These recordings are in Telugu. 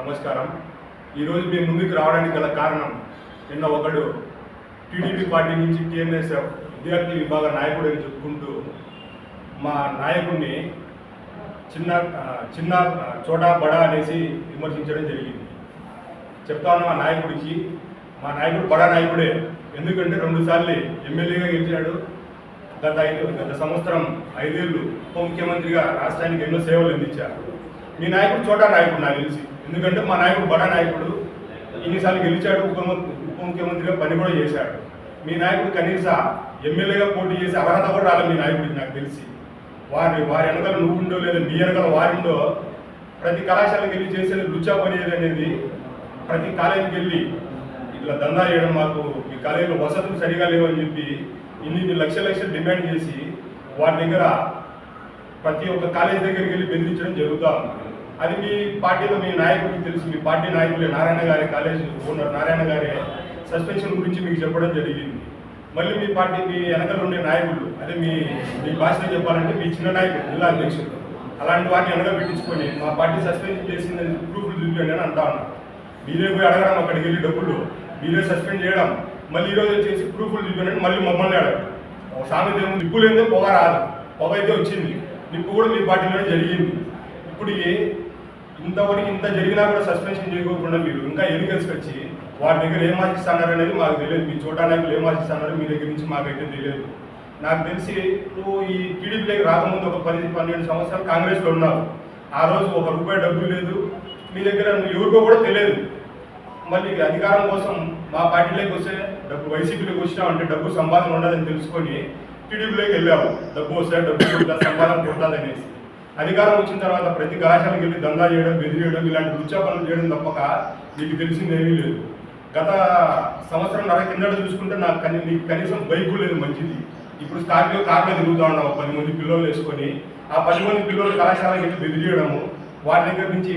నమస్కారం. ఈరోజు మీ ముందుకు రావడానికి గల కారణం నిన్న ఒకడు టీడీపీ పార్టీ నుంచి టీఎన్ఎస్ఎఫ్ విద్యార్థి విభాగ నాయకుడు అని చెప్పుకుంటూ మా నాయకుడిని చిన్న చిన్న చోటా బడా అనేసి విమర్శించడం జరిగింది. చెప్తాను మా నాయకుడికి మా నాయకుడు బడా నాయకుడే. ఎందుకంటే రెండుసార్లు ఎమ్మెల్యేగా గెలిచాడు గత ఐదు గత సంవత్సరం ఐదేళ్ళు ఉప ముఖ్యమంత్రిగా రాష్ట్రానికి ఎన్నో సేవలు అందించారు. మీ నాయకుడు చోటా నాయకుడు నాకు తెలిసి. ఎందుకంటే మా నాయకుడు బడా నాయకుడు ఇన్నిసార్లు గెలిచాడు ఉప ఉప ముఖ్యమంత్రిగా పని కూడా చేశాడు. మీ నాయకుడు కనీస ఎమ్మెల్యేగా పోటీ చేసే అర్హత కూడా రాలేదు మీ నాయకుడికి నాకు తెలిసి. వారి వారి వెనకాల నువ్వుండో లేదా మీ వెనకాల వారిండో ప్రతి కళాశాలకు వెళ్ళి చేసేది రుచా పని అనేది ప్రతి కాలేజీకి వెళ్ళి ఇట్లా దందా చేయడం మాకు మీ కాలేజీలో వసతులు సరిగా లేవని చెప్పి ఇన్ని ఇన్ని లక్షల లక్షలు డిమాండ్ చేసి వారి దగ్గర ప్రతి ఒక్క కాలేజీ దగ్గరికి వెళ్ళి బెదిరించడం జరుగుతూ ఉంది. అది మీ పార్టీలో మీ నాయకుడికి తెలుసు. మీ పార్టీ నాయకులే నారాయణ గారి కాలేజ్ ఓనర్ నారాయణ గారి సస్పెన్షన్ గురించి మీకు చెప్పడం జరిగింది. మళ్ళీ మీ పార్టీ మీ వెనకలు ఉండే నాయకులు అదే మీ మీ భాషలో చెప్పాలంటే మీ చిన్న నాయకుడు జిల్లా అధ్యక్షుడు అలాంటి వాటిని వెనక పెట్టించుకొని మా పార్టీ సస్పెండ్ చేసిందని ప్రూఫ్లు చూపించండి అని అంటా ఉన్నారు. మీరే పోయి అడగడం అక్కడికి వెళ్ళి డబ్బులు మీరే సస్పెండ్ చేయడం మళ్ళీ ఈరోజు వచ్చేసి ప్రూఫ్లు చూపించండి మళ్ళీ మమ్మల్ని అడగడం. ఒక సామెత ఏమో నిప్పు పొగ రాదు. పొగ అయితే వచ్చింది. నిప్పు కూడా మీ పార్టీలోనే జరిగింది. ఇప్పుడు ఇంతవరకు ఇంత జరిగినా కూడా సస్పెన్షన్ చేయకోకుండా మీరు ఇంకా ఎన్నికల్స్ వచ్చి వారి దగ్గర ఏం ఆశిస్తున్నారు అనేది మాకు తెలియదు. మీ చోటా నాయకులు ఏం ఆశిస్తున్నారు మీ దగ్గర నుంచి మాకైతే తెలియదు. నాకు తెలిసి నువ్వు ఈ టీడీపీలోకి రాకముందు ఒక పది పన్నెండు సంవత్సరాలు కాంగ్రెస్లో ఉన్నావు ఆ రోజు ఒక రూపాయి డబ్బు లేదు. మీ దగ్గర ఎవరికో కూడా తెలియదు. మళ్ళీ అధికారం కోసం మా పార్టీలోకి వస్తే డబ్బు వైసీపీలోకి వచ్చినామంటే డబ్బు సంపాదన ఉండదని తెలుసుకొని టీడీపీలోకి వెళ్ళావు డబ్బు వస్తే డబ్బు సంపాదన కొట్టాలనేసి అధికారం వచ్చిన తర్వాత ప్రతి కళాశాలకు వెళ్ళి దందా చేయడం బెదిరియడం ఇలాంటి రుచా చేయడం తప్పక నీకు తెలిసిందేమీ లేదు. గత సంవత్సరం నర కిందట చూసుకుంటే నాకు కనీ నీకు కనీసం బైకు లేదు మంచిది. ఇప్పుడు స్కార్పియో కార్లో తిరుగుతూ ఉన్నావు పది మంది పిల్లలు వేసుకొని. ఆ పది మంది పిల్లలు కళాశాలకు వెళ్ళి బెదిరియడము వారి దగ్గర నుంచి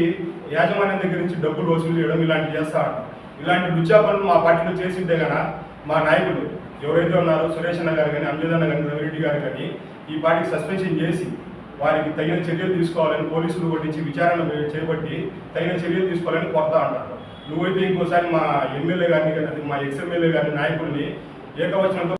యాజమాన్యం దగ్గర నుంచి డబ్బులు వసూలు చేయడం ఇలాంటివి చేస్తా ఇలాంటి రుచా మా పార్టీలో చేసింటే గన మా నాయకులు. ఎవరైతే ఉన్నారో సురేష్ అన్న గారు కానీ అంజదన్న గారు రవిరెడ్డి గారు కానీ ఈ పార్టీకి సస్పెన్షన్ చేసి వారికి తగిన చర్యలు తీసుకోవాలని పోలీసులు కొట్టించి విచారణ చేపట్టి తగిన చర్యలు తీసుకోవాలని కొడతా ఉంటారు నువ్వైతే ఇంకోసారి మా ఎమ్మెల్యే గారిని మా ఎక్స్ ఎమ్మెల్యే గారిని నాయకుల్ని ఏకవచనంతో